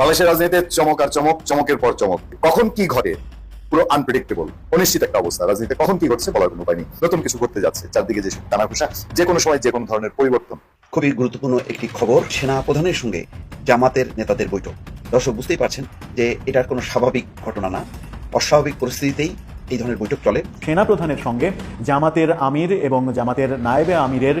বাংলাদেশের রাজনীতিতে চমক আর চমক, চমকের পর চমক। কখন কি ঘটে? পুরো আনপ্রেডিক্টেবল অনিশ্চিত একটা অবস্থা। রাজনীতিতে কখন কি ঘটছে বলার কোনো উপায় নেই। নতুন কিছু করতে যাচ্ছে, চারদিকে যে টানা ঘুষা যে কোনো সময় যে কোনো ধরনের পরিবর্তন। খুবই গুরুত্বপূর্ণ একটি খবর সেনা প্রধানের সঙ্গে জামাতের নেতাদের বৈঠক। দর্শক, বুঝতেই পারছেন যে এটার কোনো স্বাভাবিক ঘটনা না। অস্বাভাবিক পরিস্থিতিতেই এই ধরনের বৈঠক চলে। সেনাপ্রধানের সঙ্গে জামাতের আমির এবং জামাতের নায়েবে আমিরের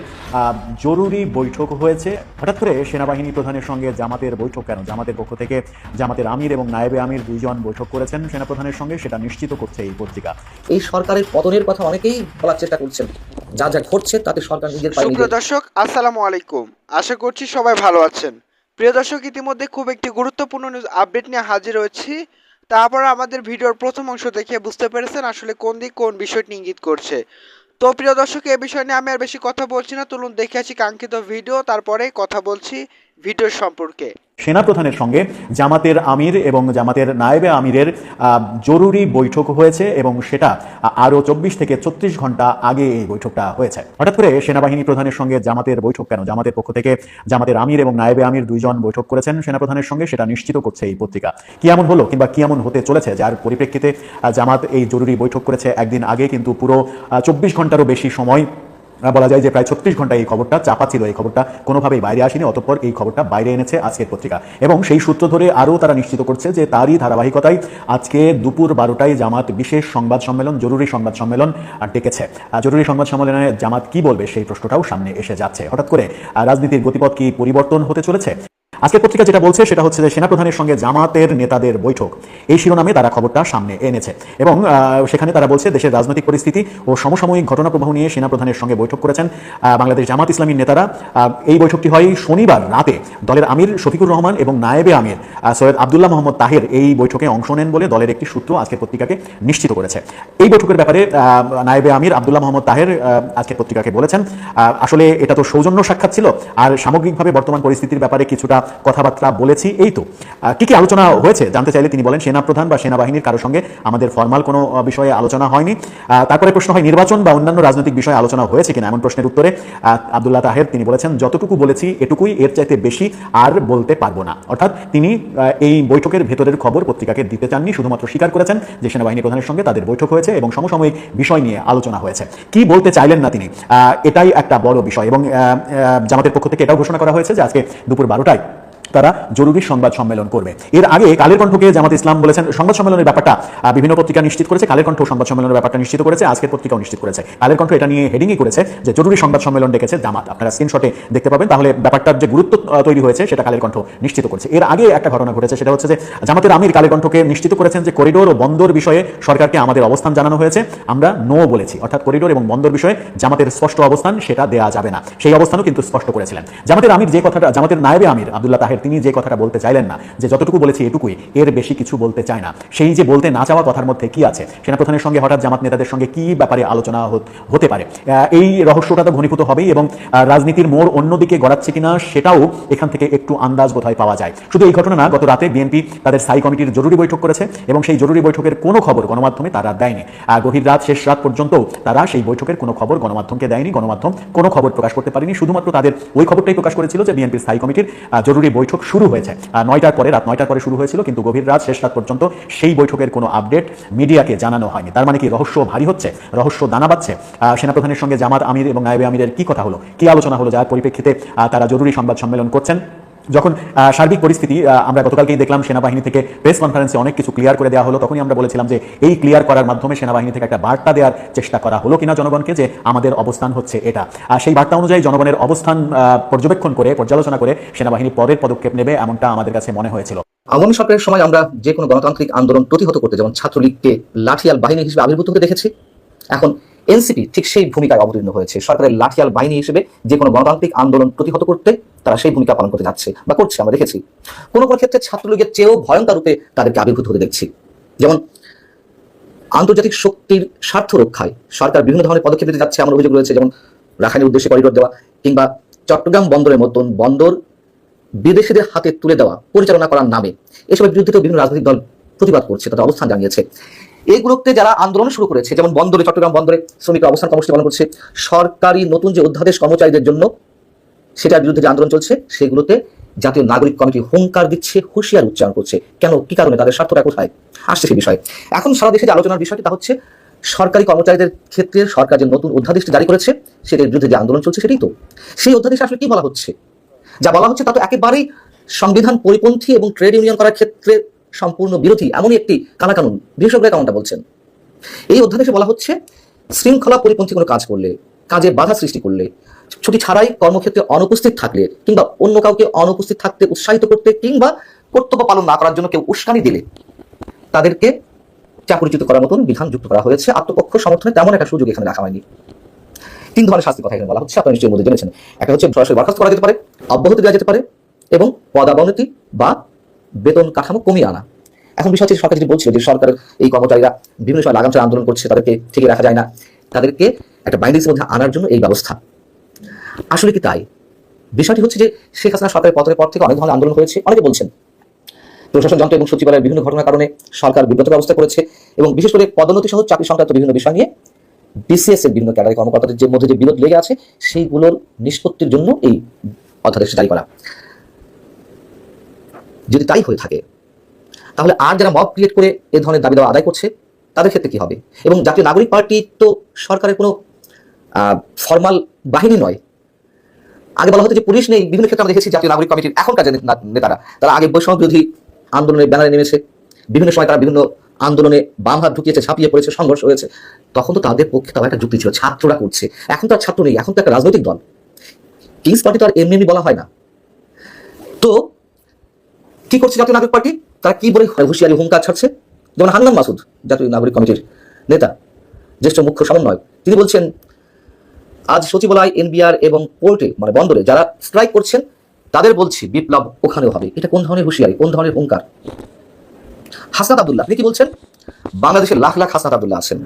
জরুরি বৈঠক হয়েছে। হঠাৎ করে সেনাবাহিনী প্রধানের সঙ্গে জামাতের বৈঠক কেন? জামাতের পক্ষ থেকে জামাতের আমির এবং নায়েবে আমির দুইজন বৈঠক করেছেন সেনাপ্রধানের সঙ্গে সেটা নিশ্চিত করছে এই পত্রিকা। এই সরকারের পতনের কথা অনেকেই বলার চেষ্টা করছেন। যা যা ঘটছে তাতে সরকার নিজের পায়ে সুপ্রিয় দর্শক আসসালামু আলাইকুম। আশা করছি সবাই ভালো আছেন। প্রিয় দর্শক ইতিমধ্যে খুব একটি গুরুত্বপূর্ণ নিউজ আপডেট নিয়ে হাজির হয়েছি। তারপর আমাদের ভিডিওর প্রথম অংশ দেখে বুঝতে পেরেছেন আসলে কোন দিক কোন বিষয়টি ইঙ্গিত করছে। তো প্রিয় দর্শক, এ বিষয় নিয়ে আমি আর বেশি কথা বলছি না। তুলুন, দেখে আসি কাঙ্ক্ষিত ভিডিও, তারপরে কথা বলছি। ভিডিওর সম্পর্কে। সেনাপ্রধানের সঙ্গে জামাতের আমির এবং জামাতের নায়েবে আমিরের জরুরি বৈঠক হয়েছে এবং সেটা আরও চব্বিশ থেকে ছত্রিশ ঘণ্টা আগে এই বৈঠকটা হয়েছে। হঠাৎ করে সেনাবাহিনী প্রধানের সঙ্গে জামাতের বৈঠক কেন? জামাতের পক্ষ থেকে জামাতের আমির এবং নায়েবে আমির দুইজন বৈঠক করেছেন সেনাপ্রধানের সঙ্গে, সেটা নিশ্চিত করছে এই পত্রিকা। কি এমন হলো কিংবা কি এমন হতে চলেছে যার পরিপ্রেক্ষিতে জামাত এই জরুরি বৈঠক করেছে একদিন আগে, কিন্তু পুরো চব্বিশ ঘন্টারও বেশি সময় বলা যায় যে প্রায় ছত্রিশ ঘণ্টা এই খবরটা চাপা ছিল, এই খবরটা কোনোভাবেই বাইরে আসেনি, অতঃপর এই খবরটা বাইরে এনেছে আজকের পত্রিকা। এবং সেই সূত্র ধরে আরও তারা নিশ্চিত করছে যে তারই ধারাবাহিকতায় আজকে দুপুর বারোটায় জামাত বিশেষ সংবাদ সম্মেলন, জরুরি সংবাদ সম্মেলন ডেকেছে। জরুরি সংবাদ সম্মেলনে জামাত কি বলবে সেই প্রশ্নটাও সামনে এসে যাচ্ছে। হঠাৎ করে রাজনীতির গতিপথ কি পরিবর্তন হতে চলেছে? আজকের পত্রিকা যেটা বলছে সেটা হচ্ছে যে সেনাপ্রধানের সঙ্গে জামাতের নেতাদের বৈঠক। এই শিরোনামে তারা খবরটা সামনে এনেছে এবং সেখানে তারা বলছে দেশের রাজনৈতিক পরিস্থিতি ও সমসাময়িক ঘটনা প্রবাহ নিয়ে সেনাপ্রধানের সঙ্গে বৈঠক করেছেন বাংলাদেশ জামাত ইসলামীর নেতারা। এই বৈঠকটি হয় শনিবার রাতে দলের আমির শফিকুর রহমান এবং নায়েবে আমির সৈয়দ আবদুল্লাহ মোহাম্মদ তাহের এই বৈঠকে অংশ নেন বলে দলের একটি সূত্র আজকের পত্রিকাকে নিশ্চিত করেছে। এই বৈঠকের ব্যাপারে নায়েবে আমির আবদুল্লাহ মোহাম্মদ তাহের আহ, আজকের পত্রিকাকে বলেছেন আসলে এটা তো সৌজন্য সাক্ষাৎ ছিল আর সামগ্রিকভাবে বর্তমান পরিস্থিতির ব্যাপারে কিছুটা কথাবার্তা বলেছি, এই তো। কি কি আলোচনা হয়েছে? জানতে চাইলে তিনি বলেন, সেনাপ্রধান বা সেনাবাহিনীর কারোর সঙ্গে আমাদের ফরমাল কোনো বিষয়ে আলোচনা হয়নি। তারপরে প্রশ্ন হয়, নির্বাচন বা অন্যান্য রাজনৈতিক বিষয়ে আলোচনা হয়েছে কিনা? এমন প্রশ্নের উত্তরে আবদুল্লাহ তাহের তিনি বলেছেন, যতটুকু বলেছি, এটুকুই, এর চাইতে বেশি আর বলতে পারব না। অর্থাৎ তিনি এই বৈঠকের ভেতরের খবর পত্রিকাকে দিতে চাননি, শুধুমাত্র স্বীকার করেছেন যে সেনাবাহিনী প্রধানের সঙ্গে তাদের বৈঠক হয়েছে এবং সমসাময়িক বিষয় নিয়ে আলোচনা হয়েছে। কি বলতে চাইলেন না তিনি? এটাই একটা বড় বিষয় এবং জামাতের পক্ষ থেকে এটাও ঘোষণা করা হয়েছে যে আজকে দুপুর বারোটায় তারা জরুরি সংবাদ সম্মেলন করবে। এর আগে কালের কণ্ঠকে জামাত ইসলাম বলেছেন, সংবাদ সম্মেলনের ব্যাপারটা বিভিন্ন পত্রিকা নিশ্চিত করেছে, কালের কণ্ঠ সংবাদ সম্মেলনের ব্যাপারটা নিশ্চিত করেছে, আজকের পত্রিকাও নিশ্চিত করেছে। কালের কণ্ঠ এটা নিয়ে হেডিংই করেছে যে, জরুরি সংবাদ সম্মেলন ডেকেছে জামাত। আপনারা স্ক্রিনশটে দেখতে পাবেন, তাহলে ব্যাপারটার যে গুরুত্ব তৈরি হয়েছে, সেটা কালের কণ্ঠ নিশ্চিত করছে। এর আগে একটা ঘটনা ঘটেছে, সেটা হচ্ছে যে, জামাতের আমির কালের কণ্ঠকে নিশ্চিত করেছেন যে করিডোর ও বন্দর বিষয়ে সরকারকে আমাদের অবস্থান জানানো হয়েছে, আমরা নো বলেছি। অর্থাৎ করিডোর এবং বন্দর বিষয়ে জামাতের স্পষ্ট অবস্থান সেটা দেয়া যাবে না। সেই অবস্থানও কিন্তু স্পষ্ট করেছিলেন। জামাতের আমির যে কথাটা, জামাতের নায়েবে আমির আব্দুল্লাহ তাহের তিনি যে কথাটা বলতে চাইলেন না, যে যতটুকু বলেছি এটুকুই, এর বেশি কিছু বলতে চায় না। সেই যে বলতে না চাওয়া কথার মধ্যে কি আছে? সেনাপ্রধানের সঙ্গে হঠাৎ জামাত নেতাদের সঙ্গে কি ব্যাপারে আলোচনা হতে পারে? এই রহস্যটা তো ঘনীভূত হবেই এবং রাজনীতির মোড় অন্যদিকে গড়াচ্ছে কিনা সেটাও এখান থেকে একটু আন্দাজ বোধহয় পাওয়া যায়। শুধু এই ঘটনা না, গত রাতে বিএনপি তাদের স্থায়ী কমিটির জরুরি বৈঠক করেছে এবং সেই জরুরি বৈঠকের কোনো খবর গণমাধ্যমে তারা দেয়নি। গভীর রাত, শেষ রাত পর্যন্ত তারা সেই বৈঠকের কোনো খবর গণমাধ্যমকে দেয়নি, গণমাধ্যম কোনো খবর প্রকাশ করতে পারেনি। শুধুমাত্র তাদের ওই খবরটাই প্রকাশ করেছিল যে বিএনপির স্থায়ী কমিটির জরুরি বৈঠক শুরু হয়েছে। নয়টার পরে রাত নয়টার পরে শুরু হয়েছিল কিন্তু গভীর রাত শেষ রাত পর্যন্ত সেই বৈঠকের কোনো আপডেট মিডিয়াকে জানানো হয়নি। তার মানে কি রহস্য ভারী হচ্ছে? রহস্য দানা আহ, সেনাপ্রধানের সঙ্গে জামাত আমির এবং নায়েবে আমিরের কি কথা হলো? কি আলোচনা হলো? যার পরিপ্রেক্ষিতে তারা জরুরি সংবাদ সম্মেলন করছেন। যখন সার্বিক পরিস্থিতি আমরা গতকালকেই দেখলাম সেনাবাহিনী থেকে প্রেস কনফারেন্সে অনেক কিছু ক্লিয়ার করে দেওয়া হলো। তখনই আমরা বলেছিলাম যে এই ক্লিয়ার করার মাধ্যমে সেনাবাহিনী থেকে একটা বার্তা দেওয়ার চেষ্টা করা হলো কিনা জনগণকে যে আমাদের অবস্থান হচ্ছে এটা। আর সেই বার্তা অনুযায়ী জনগণের অবস্থান পর্যবেক্ষণ করে, পর্যালোচনা করে সেনাবাহিনী পরের পদক্ষেপ নেবে এমনটা আমাদের কাছে মনে হয়েছিল। আওয়ামী সরকারের সময় আমরা যে কোনো গণতান্ত্রিক আন্দোলন প্রতিহত করতে যেমন ছাত্রলীগকে লাঠিয়াল বাহিনী হিসেবে আবির্ভূত হতে দেখেছি, এখন এনসিপি ঠিক সেই ভূমিকায় অবতীর্ণ হয়েছে। সরকারের লাঠিয়াল বাহিনী হিসেবে যে কোনো গণতান্ত্রিক আন্দোলন প্রতিহত করতে তারা সেই ভূমিকা পালন করতে যাচ্ছে বা করছে, আমরা দেখেছি। কোনো কোনো ক্ষেত্রে ছাত্রলীগের চেয়েও ভয়ঙ্কর রূপে তাদেরকে আবির্ভূত হতে দেখছি। যেমন আন্তর্জাতিক শক্তির স্বার্থ রক্ষায় সরকার বিভিন্ন ধরনের পদক্ষেপ নিতে যাচ্ছে আমার অভিযোগ রয়েছে, যেমন রাখাইনের উদ্দেশ্যে করিডোর দেওয়া কিংবা চট্টগ্রাম বন্দরের মতন বন্দর বিদেশিদের হাতে তুলে দেওয়া, পরিচালনা করার নামে। এসবের বিরুদ্ধে বিভিন্ন রাজনৈতিক দল প্রতিবাদ করছে, তাদের অবস্থান জানিয়েছে। এইগুলোতে যারা আন্দোলন শুরু করেছে, যেমন বন্দরে, চট্টগ্রাম বন্দরে শ্রমিকরা অবস্থান কর্মসূচি পালন করছে, সরকারি নতুন যে অধ্যাদেশ কর্মচারীদের জন্য সেটার বিরুদ্ধে যে আন্দোলন চলছে, সেগুলোতে জাতীয় নাগরিক কমিটি হুঙ্কার দিচ্ছে, হুঁশিয়ার উচ্চারণ করছে। কেন? কি কারণে? তাদের স্বার্থটা কোথায়? আসছে সে বিষয়ে। এখন সারা দেশে যে আলোচনার বিষয়টি, তা হচ্ছে সরকারি কর্মচারীদের ক্ষেত্রে সরকার যে নতুন অধ্যাদেশটি জারি করেছে, সেটার বিরুদ্ধে যে আন্দোলন চলছে, সেটাই তো। সেই অধ্যাদেশে আসলে কি বলা হচ্ছে? যা বলা হচ্ছে, তা তো একেবারেই সংবিধান পরিপন্থী এবং ট্রেড ইউনিয়ন করার ক্ষেত্রে সম্পূর্ণ বিরোধী এমনই একটি কালাকানুন। বিশেষজ্ঞরা কেমনটা বলছেন? এই অধ্যাদেশে বলা হচ্ছে, শৃঙ্খলা পরিপন্থী কোনো কাজ করলে কাজে বাধা সৃষ্টি করলে, ছুটি ছাড়াই কর্মক্ষেত্রে অনুপস্থিত থাকলে, কিংবা অন্য কাউকে অনুপস্থিত থাকতে উৎসাহিত করতে, কিংবা কর্তব্য পালন না করার জন্য কেউ উস্কানি দিলে, তাদেরকে চাকরিচ্যুত করার মতন বিধান যুক্ত করা হয়েছে। আত্মপক্ষ সমর্থনে তেমন একটা সুযোগ এখানে রাখা হয়নি। তিন ধরনের শাস্তির কথা এখানে বলা হচ্ছে, আপনারা নিশ্চয়ই মধ্যে জেনেছেন। একটা হচ্ছে সরাসরি বরখাস্ত করা যেতে পারে, অব্যাহতি দেওয়া যেতে পারে, এবং পদাবনতি বা বেতন কাঠামো কমিয়ে আনা। এখন বিষয় হচ্ছে সরকার যদি বলছিল যে সরকারের এই কর্মচারীরা বিভিন্ন সময় লাগামচার আন্দোলন করছে, তাদেরকে ঠিক রাখা যায় না। তাদেরকে একটা বাইন্ডিংসের মধ্যে আনার জন্য এই ব্যবস্থা। আসলে কি তাই? বিষয়টি হচ্ছে যে শেখ হাসিনা সরকারের পতনের পর থেকে অনেক ধরনের আন্দোলন হয়েছে, অনেকে বলছেন। প্রশাসন, যন্ত্র এবং সচিবালয়ের বিভিন্ন ঘটনার কারণে সরকার বিব্রত ব্যবস্থা করেছে এবং বিশেষ করে পদোন্নতি সহ চাকরি সংক্রান্ত বিভিন্ন বিষয় নিয়ে বিসিএস এর বিভিন্ন ক্যাডারি কর্মকর্তাদের যে মধ্যে যে বিরোধ লেগে আছে, সেইগুলোর নিষ্পত্তির জন্য এই অধ্যাদেশ জারি করা। যদি তাই হয়ে থাকে, তাহলে আর যারা মব ক্রিয়েট করে এ ধরনের দাবি দাওয়া আদায় করছে, তাদের ক্ষেত্রে কি হবে? এবং জাতীয় নাগরিক পার্টি তো সরকারের কোনো ফর্মাল বাহিনী নয়। আগে বলা হতো যে পুলিশ নেই, বিভিন্ন ক্ষেত্রে আমরা দেখেছি জাতীয় নাগরিক কমিটির এখনকার যে নেতারা, তারা আগে বৈষম্য বিরোধী আন্দোলনের ব্যানারে নেমেছে। বিভিন্ন সময় তারা বিভিন্ন আন্দোলনে বাম হাত ঢুকিয়েছে ছাপিয়ে পড়েছে, সংঘর্ষ হয়েছে। তখন তো তাদের পক্ষে তারা একটা যুক্তি ছিল, ছাত্ররা করছে। এখন তো আর ছাত্র নেই, এখন তো একটা রাজনৈতিক দল। কিংস পার্টি তো আর এমনি এমনি বলা হয় না। তো কি করছে জাতীয় নাগরিক পার্টি? তারা কি বলে হুঁশিয়ারি, হুঙ্কার ছাড়ছে? যেমন হান্নান মাসুদ, জাতীয় নাগরিক কমিটির নেতা, জ্যেষ্ঠ মুখ্য সমন্বয় তিনি বলছেন, আজ সচিবালয়, এনবিআর এবং পোর্টে মানে বন্দরে যারা স্ট্রাইক করছেন, তাদের বলছি বিপ্লব ওখানেও হবে। এটা কোন ধরনের হুঁশিয়ারি, কোন ধরনের হুঙ্কার? হাসনাত আব্দুল্লাহ, আপনি কি বলছেন? বাংলাদেশের লাখ লাখ হাসনাত আব্দুল্লাহ আছেন।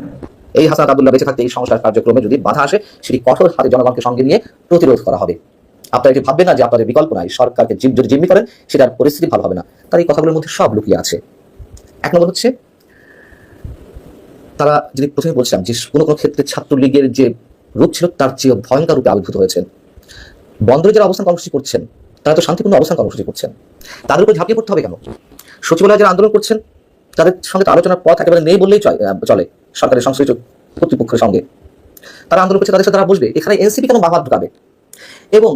এই হাসনাত আব্দুল্লাহ বেঁচে থাকতে এই সংস্কার কার্যক্রমে যদি বাধা আসে, সেটি কঠোর হাতে জনগণকে সঙ্গে নিয়ে প্রতিরোধ করা হবে। আপনারা এটি ভাববেন না যে আপনাদের বিকল্প নাই? সরকারকে যদি জিম্মি করেন, সেটার পরিস্থিতি ভালো হবে না। তার এই কথাগুলোর মধ্যে সব লুকিয়ে আছে। এক নম্বর হচ্ছে, তারা যদি প্রথমে বলছিলাম যে কোনো কোনো ক্ষেত্রে ছাত্রলীগের যে রূপ ছিল, তার চেয়ে ভয়ঙ্কর রূপে আবির্ভূত হয়েছেন। বন্দরে যারা অবস্থান কর্মসূচি করছেন, তারা তো শান্তিপূর্ণ অবস্থান কর্মসূচি করছেন। তাদের উপর ঝাঁপিয়ে পড়তে হবে কেন? সচিবালয়ে যারা আন্দোলন করছেন, তাদের সঙ্গে আলোচনার পথ একেবারে নেই বললেই চলে সরকারের সংশ্লিষ্ট কর্তৃপক্ষের সঙ্গে। তারা আন্দোলন করছে, তাদের সাথে তারা বসবে। এখানে এনসিপি কেন বাহাত ঢুকাবে? এবং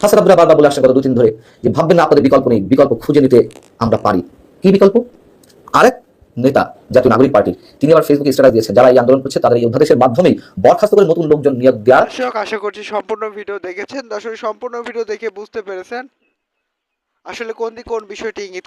হাসান আব্দুল্লাহ বারবার বলে আসছেন গত দুদিন ধরে যে ভাববেন না, আপনাদের বিকল্প নেই, বিকল্প খুঁজে নিতে আমরা পারি। কি বিকল্প? আরেক নেতা, জাতীয় নাগরিক পার্টি, তিনি আবার ফেসবুকে স্ট্যাটাস দিয়েছেন। যারা এই আন্দোলন করছে, তাদের এই অধ্যাদেশের মাধ্যমেই বরখাস্ত করে নতুন লোকজন নিয়োগ দেওয়ার দর্শক, আশা করছি সম্পূর্ণ ভিডিও দেখেছেন। দর্শক, সম্পূর্ণ ভিডিও দেখে বুঝতে পেরেছেন আসলে কোন দিক কোন বিষয়টি ইঙ্গিত